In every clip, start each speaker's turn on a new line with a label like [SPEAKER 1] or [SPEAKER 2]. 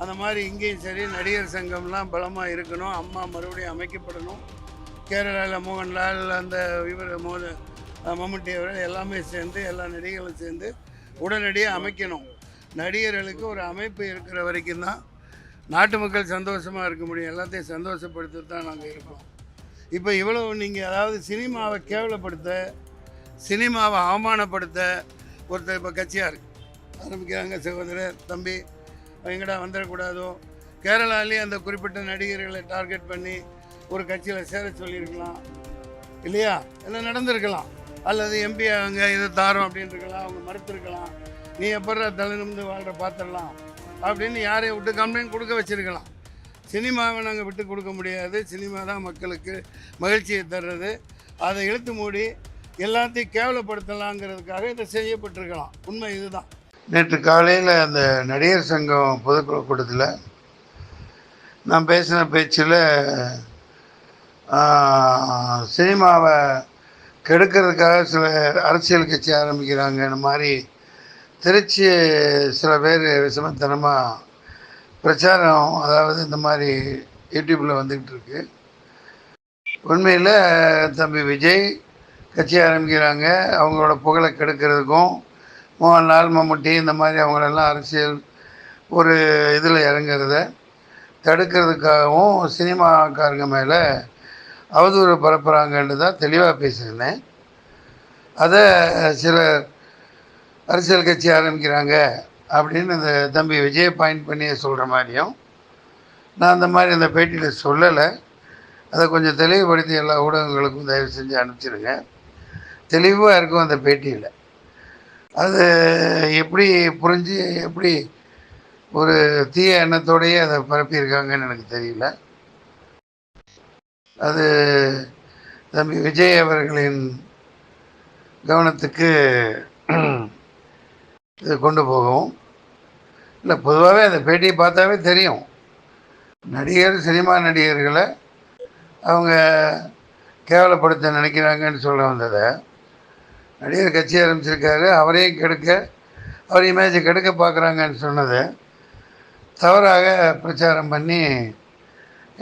[SPEAKER 1] அந்த மாதிரி இங்கேயும் சரி நடிகர் சங்கம்லாம் பலமாக இருக்கணும். அம்மா மறுபடியும் அமைக்கப்படணும். கேரளாவில் மோகன்லால் அந்த இவர் மோத மம்முட்டி அவர்கள் எல்லாமே சேர்ந்து எல்லா நடிகர்களும் சேர்ந்து உடனடியாக அமைக்கணும். நடிகர்களுக்கு ஒரு அமைப்பு இருக்கிற வரைக்கும் தான் நாட்டு மக்கள் சந்தோஷமாக இருக்க முடியும். எல்லாத்தையும் சந்தோஷப்படுத்த தான் நாங்கள் இருக்கோம். இப்போ இவ்வளவு நீங்கள் அதாவது சினிமாவை கேவலப்படுத்த சினிமாவை அவமானப்படுத்த ஒருத்தர் இப்போ கட்சியாக இருக்கு ஆரம்பிக்கிறாங்க சகோதரர் தம்பி எங்கடா வந்துடக்கூடாதோ? கேரளாலேயே அந்த குறிப்பிட்ட நடிகர்களை டார்கெட் பண்ணி ஒரு கட்சியில் சேர சொல்லியிருக்கலாம். இல்லையா? எல்லாம் நடந்திருக்கலாம். அல்லது எம்பி அங்கே இதை தாரோம் அப்படின்னு இருக்கலாம் அவங்க மறுத்திருக்கலாம். நீ எப்பட்றா தலை நிமிந்து வாழ்கிற பார்த்துடலாம் அப்படின்னு யாரையும் விட்டு கம்ப்ளைண்ட் கொடுக்க வச்சிருக்கலாம். சினிமாவை நாங்கள் விட்டு கொடுக்க முடியாது. சினிமா தான் மக்களுக்கு மகிழ்ச்சியை தர்றது. அதை இழுத்து மூடி எல்லாத்தையும் கேவலப்படுத்தலாங்கிறதுக்காக இதை செய்யப்பட்டிருக்கலாம். உண்மை இதுதான். நேற்று காலையில் அந்த நடிகர் சங்கம் பொதுக்குழு கூட்டத்தில் நான் பேசின பேச்சில் சினிமாவை கெடுக்கிறதுக்காக சில அரசியல் கட்சி ஆரம்பிக்கிறாங்க இந்த மாதிரி திருச்சி சில பேர் விஷமத்தனமாக பிரச்சாரம் அதாவது இந்த மாதிரி யூடியூப்பில் வந்துக்கிட்டு இருக்கு. உண்மையில் தம்பி விஜய் கட்சி ஆரம்பிக்கிறாங்க. அவங்களோட புகழை கெடுக்கிறதுக்கும் மோகன்லால் மம்முட்டி இந்த மாதிரி அவங்களெல்லாம் அரசியல் ஒரு இதில் இறங்குறத தடுக்கிறதுக்காகவும் சினிமாக்காரங்க மேலே அவதூறு பரப்புகிறாங்கன்னு தான் தெளிவாக பேசியிருந்தேன். அதை சில அரசியல் கட்சி ஆரம்பிக்கிறாங்க அப்படின்னு இந்த தம்பி விஜய் பாயிண்ட் பண்ணி சொல்கிற மாதிரியும் நான் அந்த மாதிரி அந்த பேட்டியில் சொல்லலை. அதை கொஞ்சம் தெளிவுபடுத்தி எல்லா ஊடகங்களுக்கும் தயவு செஞ்சு அனுப்பிச்சிடுங்க தெளிவாக இருக்கும் அந்த பேட்டியில். அது எப்படி புரிஞ்சு எப்படி ஒரு தீய எண்ணத்தோடையே அதை பரப்பியிருக்காங்கன்னு எனக்கு தெரியல. அது தம்பி விஜய் அவர்களின் கவனத்துக்கு இது கொண்டு போகவும் இல்லை பொதுவாகவே அந்த பேட்டியை பார்த்தாவே தெரியும். நடிகர் சினிமா நடிகர்களை அவங்க கேவலப்படுத்த நினைக்கிறாங்கன்னு சொல்ல வந்ததை. நடிகர் கட்சி ஆரம்பிச்சிருக்காரு. அவரையும் கெடுக்க அவர் இமேஜை கெடுக்க பார்க்குறாங்கன்னு சொன்னதை தவறாக பிரச்சாரம் பண்ணி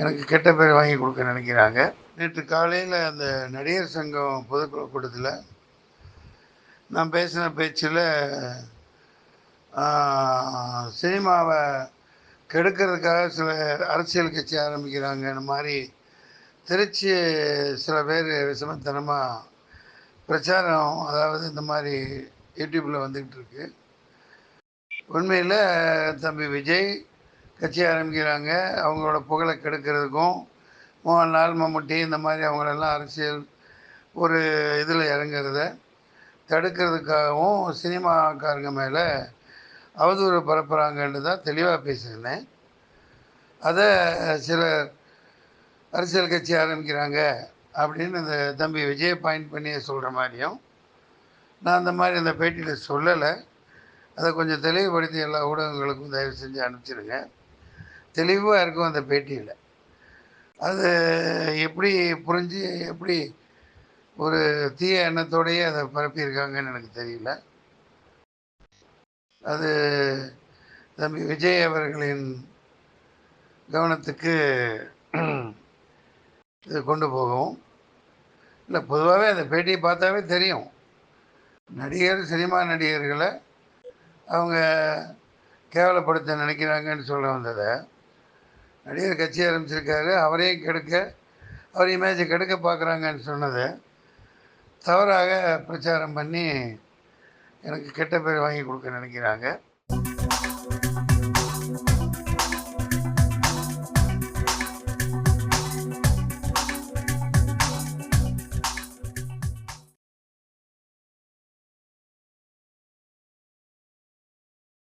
[SPEAKER 1] எனக்கு கெட்ட பேர் வாங்கி கொடுக்க நினைக்கிறாங்க. நேற்று காலையில் அந்த நடிகர் சங்கம் பொதுக்குழு கூட்டத்தில் நான் பேசின பேச்சில் சினிமாவை கெடுக்கிறதுக்காக சில அரசியல் கட்சி ஆரம்பிக்கிறாங்கன்னு மாதிரி திருச்சி சில பேர் விஷமத்தனமாக பிரச்சாரம் அதாவது இந்த மாதிரி யூடியூப்பில் வந்துக்கிட்டு இருக்கு. உண்மையில் தம்பி விஜய் கட்சி ஆரம்பிக்கிறாங்க. அவங்களோட புகழை கெடுக்கிறதுக்கும் மோகன்லால் மம்முட்டி இந்த மாதிரி அவங்களெல்லாம் அரசியல் ஒரு இதில் இறங்குறத தடுக்கிறதுக்காகவும் சினிமாக்காரங்க மேலே அவதூறு பரப்புகிறாங்கன்னு தான் தெளிவாக பேசியிருந்தேன். அதை சில அரசியல் கட்சி ஆரம்பிக்கிறாங்க. அப்படின்னு இந்த தம்பி விஜய் பாயிண்ட் பண்ணி சொல்கிற மாதிரியும் நான் அந்த மாதிரி அந்த பேட்டியில் சொல்லலை. அதை கொஞ்சம் தெளிவுபடுத்தி எல்லா ஊடகங்களுக்கும் தயவு செஞ்சு அனுப்பிச்சிடுங்க தெளிவாக இருக்கும் அந்த பேட்டியில். அது எப்படி புரிஞ்சு எப்படி ஒரு தீய எண்ணத்தோடையே அதை பரப்பியிருக்காங்கன்னு எனக்கு தெரியல. அது தம்பி விஜய் அவர்களின் கவனத்துக்கு இது கொண்டு போகவும். இல்லை பொதுவாகவே அந்த பேட்டியை பார்த்தாவே தெரியும். நடிகர் சினிமா நடிகர்களை அவங்க கேவலப்படுத்த நினைக்கிறாங்கன்னு சொல்ல வந்ததை. நடிகர் கட்சி ஆரம்பிச்சிருக்காரு அவரையும் கெடுக்க அவர் இமேஜை கெடுக்க பார்க்குறாங்கன்னு சொன்னதை தவறாக பிரச்சாரம் பண்ணி எனக்கு கெட்ட பேர் வாங்கி கொடுக்க நினைக்கிறாங்க.